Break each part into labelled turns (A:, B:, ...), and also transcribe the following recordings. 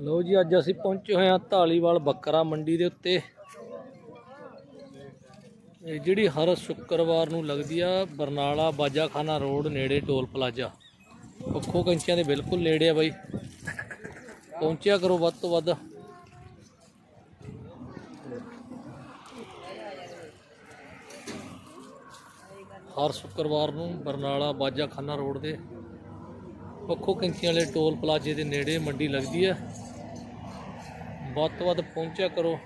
A: ਲੋ ਜੀ, ਅੱਜ ਅਸੀਂ ਪਹੁੰਚੇ ਹੋਏ ਹਾਂ ਢਾਲੀਵਾਲ ਬੱਕਰਾ ਮੰਡੀ ਦੇ ਉੱਤੇ। ਇਹ ਜਿਹੜੀ ਹਰ ਸ਼ੁੱਕਰਵਾਰ ਨੂੰ ਲੱਗਦੀ ਆ, ਬਰਨਾਲਾ ਬਾਜਾਖਾਨਾ ਰੋਡ ਨੇੜੇ ਟੋਲ ਪਲਾਜ਼ਾ। ਪੱਖੋ ਕੰਚਿਆਂ ਦੇ ਬਿਲਕੁਲ ਨੇੜੇ ਆ ਬਾਈ। ਪਹੁੰਚਿਆ ਕਰੋ ਵੱਧ ਤੋਂ ਵੱਧ। ਹਰ ਸ਼ੁੱਕਰਵਾਰ ਨੂੰ ਬਰਨਾਲਾ ਬਾਜਾਖਾਨਾ ਰੋਡ ਦੇ ਪੱਖੋ ਕੰਚੀਆਂ ਵਾਲੇ ਟੋਲ ਪਲਾਜ਼ੇ ਦੇ ਨੇੜੇ ਮੰਡੀ ਲੱਗਦੀ ਹੈ ਵੱਧ ਤੋਂ ਵੱਧ ਪਹੁੰਚਿਆ ਕਰੋ।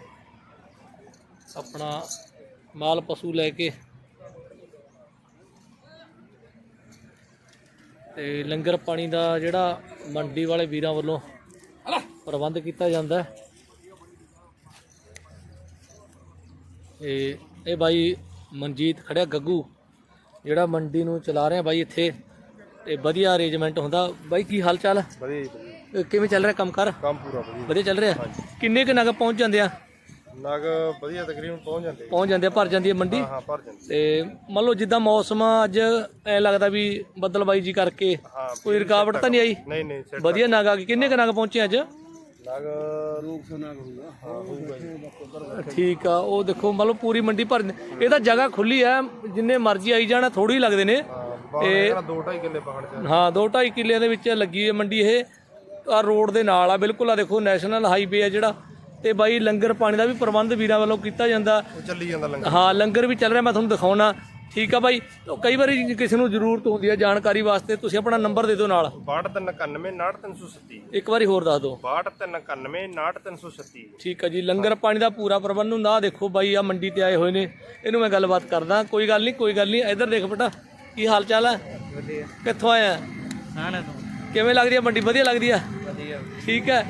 A: ਆਪਣਾ ਮਾਲ ਪਸ਼ੂ ਲੈ ਕੇ। ਤੇ ਲੰਗਰ ਪਾਣੀ ਦਾ ਜਿਹੜਾ ਮੰਡੀ ਵਾਲੇ ਵੀਰਾਂ ਵੱਲੋਂ ਪ੍ਰਬੰਧ ਕੀਤਾ ਜਾਂਦਾ ਹੈ। ਇਹ ਇਹ ਬਾਈ ਮਨਜੀਤ ਖੜਿਆ, ਗੱਗੂ, ਜਿਹੜਾ ਮੰਡੀ ਨੂੰ ਚਲਾ ਰਿਹਾ ਬਾਈ ਇੱਥੇ। ਤੇ ਵਧੀਆ ਅਰੇਂਜਮੈਂਟ ਹੁੰਦਾ। ਬਾਈ, ਕੀ ਹਾਲ ਚਾਲ
B: ਵਧੀਆ ਜੀ
A: ਕਿਵੇਂ ਚੱਲ ਰਿਹਾ ਕੰਮਕਾਰ
B: ਕੰਮ ਪੂਰਾ ਵਧੀਆ।
A: ਵਧੀਆ ਚੱਲ ਰਿਹਾ? ਕਿੰਨੇ ਕੁ ਨਗ ਪਹੁੰਚ ਜਾਂਦੇ ਆ?
B: ਨਗ ਵਧੀਆ ਤਕਰੀਬਨ ਪਹੁੰਚ ਜਾਂਦੇ
A: ਪਹੁੰਚ ਜਾਂਦੇ ਆ ਭਰ ਜਾਂਦੀ ਹੈ ਮੰਡੀ?
B: ਹਾਂ ਭਰ ਜਾਂਦੇ
A: ਤੇ ਮੰਨ ਲਓ ਜਿੱਦਾਂ ਮੌਸਮ ਆ ਅੱਜ ਐ ਲੱਗਦਾ ਵੀ ਬੱਦਲਬਾਈ ਜੀ ਕਰਕੇ
B: ਹਾਂ
A: ਕੋਈ ਰੁਕਾਵਟ ਤਾਂ ਨਹੀਂ ਆਈ?
B: ਨਹੀਂ ਨਹੀਂ
A: ਵਧੀਆ ਨਗ ਆ ਗਏ। ਕਿੰਨੇ ਕੁ ਨਗ ਪਹੁੰਚੇ ਅੱਜ?
B: ਨਗ ਰੂਪ ਨਗ ਹੋਊਗਾ ਹਾਂ ਹੋਊਗਾ ਜੀ
A: ਠੀਕ ਆ ਉਹ ਦੇਖੋ ਮੰਨ ਲਓ ਪੂਰੀ ਮੰਡੀ ਭਰ ਇਹ ਤਾਂ ਜਗ੍ਹਾ ਖੁੱਲੀ ਆ ਜਿੰਨੇ ਮਰਜ਼ੀ ਆਈ ਜਾਣਾ ਥੋੜੀ ਲੱਗਦੇ ਨੇ।
B: ਹਾਂ ਬਾਹਰ ਦੋ ਢਾਈ ਕਿੱਲੇ ਪਹਾੜ ਚ
A: ਹਾਂ 2.5 ਕਿੱਲਿਆਂ ਦੇ ਵਿੱਚ ਲੱਗੀ ਹੈ ਮੰਡੀ ਇਹ। ਆ ਰੋਡ ਦੇ ਨਾਲ ਆ ਬਿਲਕੁਲ ਆ ਦੇਖੋ ਨੈਸ਼ਨਲ ਹਾਈਵੇ ਆ ਜਿਹੜਾ। ਤੇ ਬਾਈ ਲੰਗਰ ਪਾਣੀ ਦਾ ਵੀ ਪ੍ਰਬੰਧ ਵੀਰਾਂ ਵੱਲੋਂ ਕੀਤਾ ਜਾਂਦਾ।
B: ਉਹ ਚੱਲੀ ਜਾਂਦਾ ਲੰਗਰ।
A: ਹਾਂ ਲੰਗਰ ਵੀ ਚੱਲ ਰਿਹਾ ਮੈਂ ਤੁਹਾਨੂੰ ਦਿਖਾਉਣਾ। ਠੀਕ ਆ ਬਾਈ? ਤਾਂ ਕਈ ਵਾਰੀ ਕਿਸੇ ਨੂੰ ਜ਼ਰੂਰਤ ਹੁੰਦੀ ਹੈ ਜਾਣਕਾਰੀ ਵਾਸਤੇ ਤੁਸੀਂ ਆਪਣਾ ਨੰਬਰ ਦੇ ਦਿਓ ਨਾਲ।
B: 6291 69337
A: ਇੱਕ ਵਾਰੀ ਹੋਰ ਦੱਸ ਦਿਓ।
B: 6291 69337
A: ਠੀਕ ਆ ਜੀ ਲੰਗਰ ਪਾਣੀ ਦਾ ਪੂਰਾ ਪ੍ਰਬੰਧ ਹੁੰਦਾ। ਦੇਖੋ ਬਾਈ ਆ ਮੰਡੀ ਤੇ ਆਏ ਹੋਏ ਨੇ। ਇਹਨੂੰ ਮੈਂ ਗੱਲਬਾਤ ਕਰਦਾ ਕੋਈ ਗੱਲ ਨਹੀਂ ਕੋਈ ਗੱਲ ਨਹੀਂ। ਇੱਧਰ ਦੇਖ ਬੇਟਾ ਕੀ ਹਾਲ ਚਾਲ ਹੈ
B: ਵਧੀਆ।
A: ਕਿੱਥੋਂ ਆਇਆ
B: ਹਾਂ ਤੋਂ।
A: ਕਿਵੇਂ ਲੱਗਦੀ ਹੈ ਮੰਡੀ ਵਧੀਆ ਲੱਗਦੀ ਆ?
B: ਵਧੀਆ।
A: ਠੀਕ ਹੈ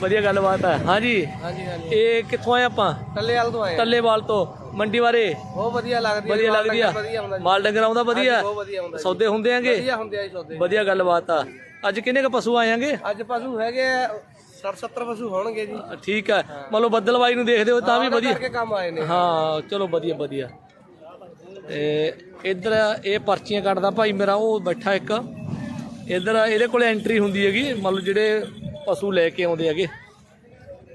A: ਵਧੀਆ ਗੱਲਬਾਤ ਹੈ ਹਾਂਜੀ।
B: ਹਾਂਜੀ ਹਾਂਜੀ।
A: ਇਹ ਕਿੱਥੋਂ ਆਏ ਆਪਾਂ?
B: ਟੱਲੇ ਵਾਲ ਤੋਂ ਆਏ
A: ਟੱਲੇਵਾਲ ਤੋਂ। ਮੰਡੀ ਬਾਰੇ?
B: ਬਹੁਤ ਵਧੀਆ ਲੱਗਦੀ
A: ਵਧੀਆ ਲੱਗਦੀ ਆ? ਮਾਲ ਡੰਗਰ ਆਉਂਦਾ ਵਧੀਆ?
B: ਵਧੀਆ ਹੁੰਦਾ
A: ਸੌਦੇ ਹੁੰਦੇ ਆਂਗੇ?
B: ਹੁੰਦੇ ਆ ਸੌਦੇ।
A: ਵਧੀਆ ਗੱਲਬਾਤ ਆ। ਅੱਜ ਕਿੰਨੇ ਕ ਪਸ਼ੂ ਆਏਗੇ
B: ਅੱਜ ਪਸ਼ੂ ਹੈਗੇ 60 70 ਪਸ਼ੂ ਹੋਣਗੇ ਜੀ।
A: ਠੀਕ ਹੈ ਮੰਨ ਲਓ ਬੱਦਲਵਾਈ ਨੂੰ ਦੇਖਦੇ ਹੋ ਤਾਂ ਵੀ ਵਧੀਆ।
B: ਕਰਕੇ ਕੰਮ ਆਏ ਨੇ।
A: ਹਾਂ ਚਲੋ ਵਧੀਆ ਵਧੀਆ। ਤੇ ਇੱਧਰ ਇਹ ਪਰਚੀਆਂ ਕੱਟਦਾ ਭਾਈ ਮੇਰਾ ਉਹ ਬੈਠਾ ਇੱਕ। ਇੱਧਰ ਇਹਦੇ ਕੋਲ ਐਂਟਰੀ ਹੁੰਦੀ ਹੈਗੀ ਮੰਨ ਲਓ ਜਿਹੜੇ ਪਸ਼ੂ ਲੈ ਕੇ ਆਉਂਦੇ ਹੈਗੇ।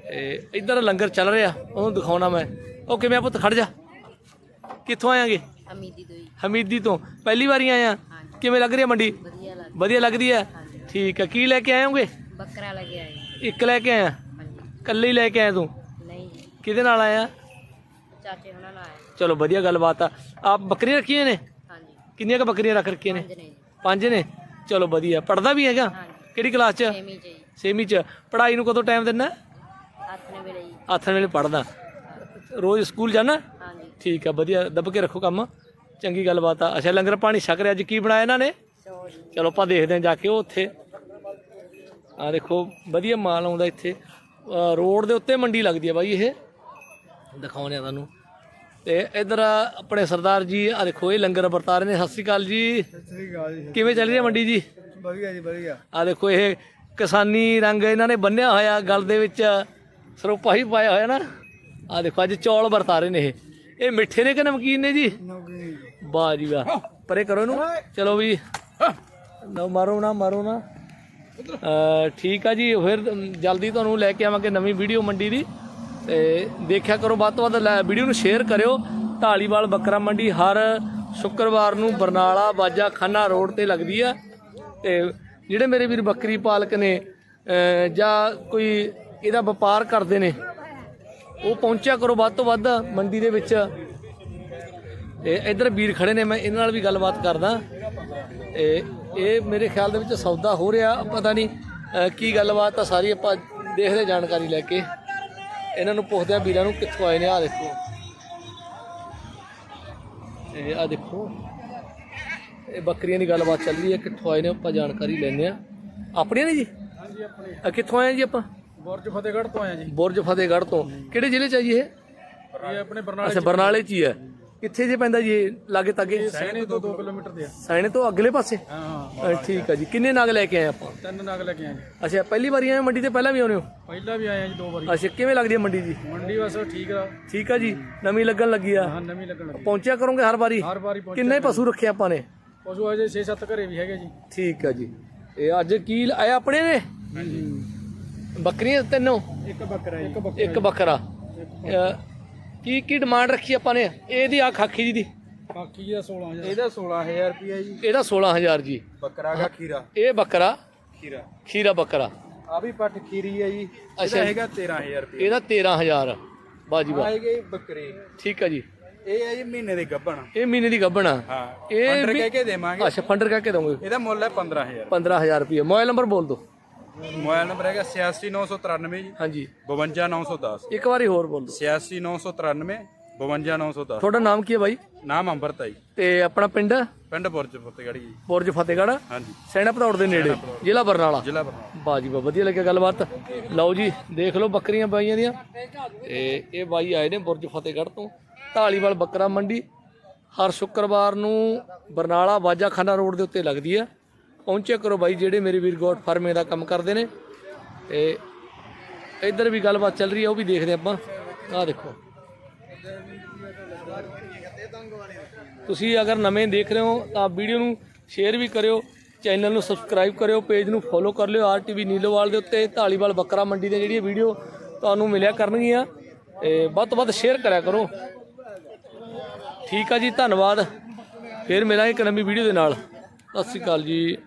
A: ਤੇ ਇੱਧਰ ਲੰਗਰ ਚੱਲ ਰਿਹਾ ਉਹਨੂੰ ਦਿਖਾਉਣਾ ਮੈਂ। ਉਹ ਕਿਵੇਂ ਆ ਪੁੱਤ ਖੜ ਜਾ। ਕਿੱਥੋਂ ਆਏਗੇ
C: ਅਮੀਦੀ ਤੋਂ
A: ਹਮੀਦੀ ਤੋਂ। ਪਹਿਲੀ ਵਾਰੀ ਆਇਆ ਕਿਵੇਂ ਲੱਗ ਰਹੀ ਹੈ ਮੰਡੀ?
C: ਵਧੀਆ ਲੱਗ
A: ਵਧੀਆ ਲੱਗਦੀ ਹੈ ਠੀਕ ਹੈ ਕੀ ਲੈ ਕੇ ਆਏ ਹੋਗੇ?
C: ਬੱਕਰਾ ਲੱਗਿਆ ਹੈ
A: ਇੱਕ ਲੈ ਕੇ ਆਇਆ? ਇਕੱਲੇ ਹੀ ਲੈ ਕੇ ਆਇਆ ਤੂੰ?
C: ਨਹੀਂ।
A: ਕਿਹਦੇ ਨਾਲ ਆਇਆ?
C: ਚਾਚੇ ਹੁਣਾਂ ਨਾਲ ਆਇਆ।
A: ਚਲੋ ਵਧੀਆ ਗੱਲਬਾਤ ਆ। ਆਪ ਬੱਕਰੀਆਂ ਰੱਖੀਆਂ ਨੇ?
C: ਹਾਂਜੀ।
A: ਕਿੰਨੀਆਂ ਕ ਬੱਕਰੀਆਂ ਰੱਖ ਰੱਖੀਆਂ ਨੇ?
C: ਪੰਜ ਨੇ। ਜੀ
A: ਪੰਜ ਨੇ? ਚਲੋ ਵਧੀਆ। ਪੜਦਾ ਵੀ ਹੈਗਾ? ਕਿਹੜੀ ਕਲਾਸ ਚ?
C: ਛੇਵੀਂ ਚ ਜੀ।
A: ਛੇਵੀਂ ਚ। ਪੜਾਈ ਨੂੰ ਕਦੋਂ ਟਾਈਮ ਦਿੰਦਾ?
C: ਨੇ ਵੇਲੇ ਜੀ।
A: ਆਥਣ ਵੇਲੇ ਪੜਦਾ ਰੋਜ਼ ਸਕੂਲ ਜਾਣਾ?
C: ਹਾਂਜੀ।
A: ਠੀਕ ਆ ਵਧੀਆ। ਦੱਬ ਕੇ ਰੱਖੋ ਕੰਮ। ਚੰਗੀ ਗੱਲਬਾਤ ਆ। ਅੱਛਾ ਲੰਗਰ ਪਾਣੀ ਛਕ ਰਿਹਾ। ਅੱਜ ਕੀ ਬਣਾਇਆ ਇਹਨਾਂ ਨੇ?
C: ਜੀ।
A: ਚਲੋ ਆਪਾਂ ਦੇਖਦੇ ਹਾਂ ਜਾ ਕੇ ਉਹ ਉੱਥੇ। ਆ ਦੇਖੋ ਵਧੀਆ ਮਾਲ ਆਉਂਦਾ ਇੱਥੇ। ਅਹ ਰੋਡ ਦੇ ਉੱਤੇ ਮੰਡੀ ਲੱਗਦੀ ਹੈ ਬਾਈ ਇਹ। ਦਿਖਾਉਂਦੇ ਆ ਤੁਹਾਨੂੰ। ਤੇ ਇਧਰ ਆਪਣੇ ਸਰਦਾਰ ਜੀ ਆ ਦੇਖੋ ਇਹ ਲੰਗਰ ਵਰਤਾ ਰਹੇ ਨੇ। ਸਤਿ ਸ੍ਰੀ ਅਕਾਲ ਜੀ। ਕਿਵੇਂ ਚੱਲ ਰਹੀ ਹੈ ਮੰਡੀ ਜੀ?
B: ਵਧੀਆ ਜੀ ਵਧੀਆ।
A: ਆ ਦੇਖੋ ਇਹ ਕਿਸਾਨੀ ਰੰਗ ਇਹਨਾਂ ਨੇ ਬੰਨਿਆ ਹੋਇਆ ਗਲ ਦੇ ਵਿੱਚ। ਸਰੋਪਾ ਹੀ ਪਾਇਆ ਹੋਇਆ ਨਾ। ਆ ਦੇਖੋ ਅੱਜ ਚੌਲ ਵਰਤਾ ਰਹੇ ਨੇ ਇਹ। ਇਹ ਮਿੱਠੇ ਨੇ ਕਿ ਨਮਕੀਨ ਨੇ ਜੀ? ਵਾਹ ਜੀ ਵਾਹ। ਪਰੇ ਕਰੋ ਇਹਨੂੰ। ਚਲੋ ਵੀ। ਨਾ ਮਾਰੋ ਨਾ ਮਾਰੋ ਨਾ। ਠੀਕ ਆ ਜੀ ਫਿਰ ਜਲਦੀ ਤੁਹਾਨੂੰ ਲੈ ਕੇ ਆਵਾਂਗੇ ਨਵੀਂ ਵੀਡੀਓ ਮੰਡੀ ਦੀ। ਤੇ ਦੇਖਿਆ ਕਰੋ ਵੱਧ ਤੋਂ ਵੱਧ ਵੀਡੀਓ ਨੂੰ ਸ਼ੇਅਰ ਕਰਿਓ। ਢਾਲੀਵਾਲ ਬੱਕਰਾ ਮੰਡੀ ਹਰ ਸ਼ੁੱਕਰਵਾਰ ਨੂੰ ਬਰਨਾਲਾ, ਬਾਜਾ, ਖੰਨਾ ਰੋਡ ਤੇ ਲੱਗਦੀ ਆ। ਤੇ ਜਿਹੜੇ ਮੇਰੇ ਵੀਰ ਬੱਕਰੀ ਪਾਲਕ ਨੇ ਜਾਂ ਕੋਈ ਇਹਦਾ ਵਪਾਰ ਕਰਦੇ ਨੇ, ਉਹ ਪਹੁੰਚਿਆ ਕਰੋ ਵੱਧ ਤੋਂ ਵੱਧ ਮੰਡੀ ਦੇ ਵਿੱਚ। ਤੇ ਇੱਧਰ ਵੀਰ ਖੜੇ ਨੇ, ਮੈਂ ਇਹਨਾਂ ਨਾਲ ਵੀ ਗੱਲਬਾਤ ਕਰਦਾ। ਤੇ ਇਹ ਮੇਰੇ ਖਿਆਲ ਦੇ ਵਿੱਚ ਸੌਦਾ ਹੋ ਰਿਹਾ, ਪਤਾ ਨਹੀਂ ਕੀ ਗੱਲਬਾਤ ਆ, ਸਾਰੀ ਆਪਾਂ ਦੇਖਦੇ ਜਾਣਕਾਰੀ ਲੈ ਕੇ। ਇਹਨਾਂ ਨੂੰ ਪੁੱਛਦੇ ਆ ਵੀਰਾਂ ਨੂੰ ਕਿੱਥੋਂ ਆਏ ਨੇ ਆ ਦੇਖੋ। ਇਹ ਆ ਦੇਖੋ। ਇਹ ਬੱਕਰੀਆਂ ਦੀ ਗੱਲਬਾਤ ਚੱਲ ਰਹੀ ਹੈ ਕਿੱਥੋਂ ਆਏ ਨੇ ਆਪਾਂ ਜਾਣਕਾਰੀ ਲੈਂਦੇ ਆ ਆਪਣੀਆਂ ਨੇ ਜੀ?
B: ਹਾਂਜੀ ਆਪਣੇ।
A: ਆ ਕਿੱਥੋਂ ਆਏ ਜੀ ਆਪਾਂ?
B: ਬੁਰਜ ਫਤਿਹਗੜ੍ਹ ਤੋਂ ਆਏ ਜੀ।
A: ਬੁਰਜ ਫਤਿਹਗੜ੍ਹ ਤੋਂ। ਕਿਹੜੇ ਜ਼ਿਲ੍ਹੇ ਚ ਆ ਜੀ ਇਹ?
B: ਇਹ ਆਪਣੇ ਬਰਨਾਲੇ
A: ਅੱਛਾ ਬਰਨਾਲੇ ਚ ਹੀ ਹੈ। ਕਿੱਥੇ ਜੇ ਪੈਂਦਾ ਜੀ ਇਹ ਲਾਗੇ ਤਾਗੇ?
B: ਸੈਣੇ ਤੋਂ 2 ਕਿਲੋਮੀਟਰ ਦੇ ਆ।
A: ਸੈਣੇ ਤੋਂ ਅਗਲੇ ਪਾਸੇ?
B: ਹਾਂ ਹਾਂ
A: ਅ, ਠੀਕ ਆ ਜੀ। ਕਿੰਨੇ ਨਗ ਲੈ ਕੇ ਆਏ ਆਪਾਂ?
B: ਤਿੰਨ ਨਗ ਲੈ ਕੇ ਆਏ ਜੀ।
A: ਅੱਛਾ ਪਹਿਲੀ ਵਾਰੀ ਆਏ ਹੋ ਮੰਡੀ ਤੇ ਪਹਿਲਾਂ ਵੀ ਆਉਨੇ ਹੋ?
B: ਪਹਿਲਾਂ ਵੀ ਆਏ ਆ ਜੀ ਦੋ ਵਾਰੀ।
A: ਅੱਛਾ ਕਿਵੇਂ ਲੱਗਦੀ ਹੈ ਮੰਡੀ ਜੀ?
B: ਮੰਡੀ ਬਸ ਠੀਕ ਆ।
A: ਠੀਕ ਆ ਜੀ ਨਵੀਂ ਲੱਗਣ ਲੱਗੀ ਆ।
B: ਹਾਂ ਨਵੀਂ ਲੱਗਣ ਲੱਗੀ
A: ਪਹੁੰਚਿਆ ਕਰੋਗੇ ਹਰ ਵਾਰੀ?
B: ਹਰ ਵਾਰੀ ਪਹੁੰਚ
A: ਕਿੰਨੇ ਪਸ਼ੂ ਰੱਖੇ ਆਪਾਂ ਨੇ?
B: ਪਸ਼ੂ ਅਜੇ 6-7 ਘਰੇ ਵੀ ਹੈਗੇ ਜੀ।
A: ਠੀਕ ਆ ਜੀ। ਇਹ ਅੱਜ ਕੀ ਆਇਆ ਆਪਣੇ ਨੇ? ਬੱਕਰੀਆਂ ਤਿੰਨੋਂ?
B: ਇੱਕ ਬੱਕਰਾ ਜੀ। ਇੱਕ
A: ਇੱਕ ਬੱਕਰਾ ਕੀ ਕੀ ਡਿਮਾਂਡ ਰੱਖੀ ਆਪਾਂ ਨੇ? ਇਹਦੀ ਆ ਖਾਖੀ ਜੀ ਦੀ।
B: ਬਾਕੀ ਦਾ 16000 ਇਹਦਾ 16000 ਰੁਪਿਆ ਜੀ।
A: ਇਹਦਾ 16000 ਜੀ।
B: ਬੱਕਰਾ ਦਾ ਖੀਰਾ।
A: ਇਹ ਬੱਕਰਾ?
B: ਖੀਰਾ।
A: ਖੀਰਾ ਬੱਕਰਾ।
B: ਆ ਵੀ ਪੱਠ ਖੀਰੀ ਹੈ ਜੀ।
A: ਅੱਛਾ
B: ਇਹਦਾ
A: ਜੀ।
B: ਹੈਗਾ 13000 ਰੁਪਿਆ
A: ਇਹਦਾ 13000 ਬਾਜੀ ਬਾ
B: ਆਏਗੇ ਬੱਕਰੇ।
A: ਠੀਕ ਆ ਜੀ।
B: ਇਹ ਹੈ ਜੀ ਮਹੀਨੇ ਦੇ ਗੱਭਣ।
A: ਇਹ ਮਹੀਨੇ ਦੀ ਗੱਬਣ ਆ।
B: ਹਾਂ।
A: ਇਹ ਵੀ-
B: ਕਹਿ ਕੇ ਦੇਵਾਂਗੇ।
A: ਅੱਛਾ ਫੰਡਰ ਕਹਿ ਕੇ ਦੋਗੇ
B: ਇਹਦਾ ਮੁੱਲ ਹੈ 15000
A: 15000 ਰੁਪਏ ਮੋਬਾਈਲ ਨੰਬਰ ਬੋਲ ਦਿਓ।
B: ਮੋਬਾਈਲ ਨੰਬਰ ਹੈਗਾ 86993 ਜੀ।
A: ਹਾਂਜੀ।
B: 52910
A: ਇੱਕ ਵਾਰੀ ਹੋਰ ਬੋਲ ਦਿਓ।
B: 86993 52910
A: ਤੁਹਾਡਾ ਨਾਮ ਕੀ ਹੈ ਬਾਈ?
B: ਨਾਮ ਅੰਮ੍ਰਿਤ ਹੈ ਜੀ।
A: ਤੇ ਆਪਣਾ ਪਿੰਡ?
B: ਪਿੰਡ ਬੁਰਜ ਫਤਿਹਗੜ੍ਹ ਜੀ।
A: ਬੁਰਜ ਫਤਿਹਗੜ੍ਹ।
B: ਹਾਂਜੀ।
A: ਸੈਣਾ ਭਦੌੜ ਦੇ ਨੇੜੇ ਜ਼ਿਲ੍ਹਾ ਬਰਨਾਲਾ।
B: ਜ਼ਿਲ੍ਹਾ ਬਰਨਾਲਾ।
A: ਬਾਜੀ ਬਾ ਵਧੀਆ ਲੱਗਿਆ ਗੱਲਬਾਤ। ਲਓ ਜੀ ਦੇਖ ਲਓ ਬੱਕਰੀਆਂ ਬਾਈਆਂ ਦੀਆਂ। ਤੇ ਇਹ ਬਾਈ ਆਏ ਨੇ ਬੁਰਜ ਫਤਿਹਗੜ੍ਹ ਤੋਂ। ਢਾਲੀਵਾਲ ਬੱਕਰਾ ਮੰਡੀ। ਹਰ ਸ਼ੁੱਕਰਵਾਰ ਨੂੰ ਬਰਨਾਲਾ ਬਾਜਾਖਾਨਾ ਰੋਡ ਦੇ ਉੱਤੇ ਲੱਗਦੀ ਆ ਪਹੁੰਚਿਆ ਕਰੋ ਬਾਈ, ਜਿਹੜੇ ਮੇਰੇ ਵੀਰ ਗੋਡ ਫਾਰਮੇ ਦਾ ਕੰਮ ਕਰਦੇ ਨੇ। ਤੇ ਇੱਧਰ ਵੀ ਗੱਲਬਾਤ ਚੱਲ ਰਹੀ ਹੈ ਉਹ ਵੀ ਦੇਖਦੇ ਆਪਾਂ। ਆਹ ਦੇਖੋ। ਤੁਸੀਂ ਅਗਰ ਨਵੇਂ ਦੇਖ ਰਹੇ ਹੋ, ਤਾਂ ਵੀਡੀਓ ਨੂੰ ਸ਼ੇਅਰ ਵੀ ਕਰਿਓ, ਚੈਨਲ ਨੂੰ ਸਬਸਕ੍ਰਾਈਬ ਕਰਿਓ, ਪੇਜ ਨੂੰ ਫੋਲੋ ਕਰ ਲਿਓ ਆਰਟੀਵੀ ਨੀਲੋਵਾਲ ਦੇ ਉੱਤੇ ਢਾਲੀਵਾਲ ਬੱਕਰਾ ਮੰਡੀ ਦੀਆਂ ਜਿਹੜੀਆਂ ਵੀਡੀਓ ਤੁਹਾਨੂੰ ਮਿਲਿਆ ਕਰਨਗੀਆਂ। ਤੇ ਵੱਧ ਤੋਂ ਵੱਧ ਸ਼ੇਅਰ ਕਰਿਆ ਕਰੋ। ਠੀਕ ਆ ਜੀ, ਧੰਨਵਾਦ। ਫਿਰ ਮਿਲਾਂਗੇ ਇੱਕ ਨਵੀਂ ਵੀਡੀਓ ਦੇ ਨਾਲ। ਸਤਿ ਸ਼੍ਰੀ ਅਕਾਲ ਜੀ।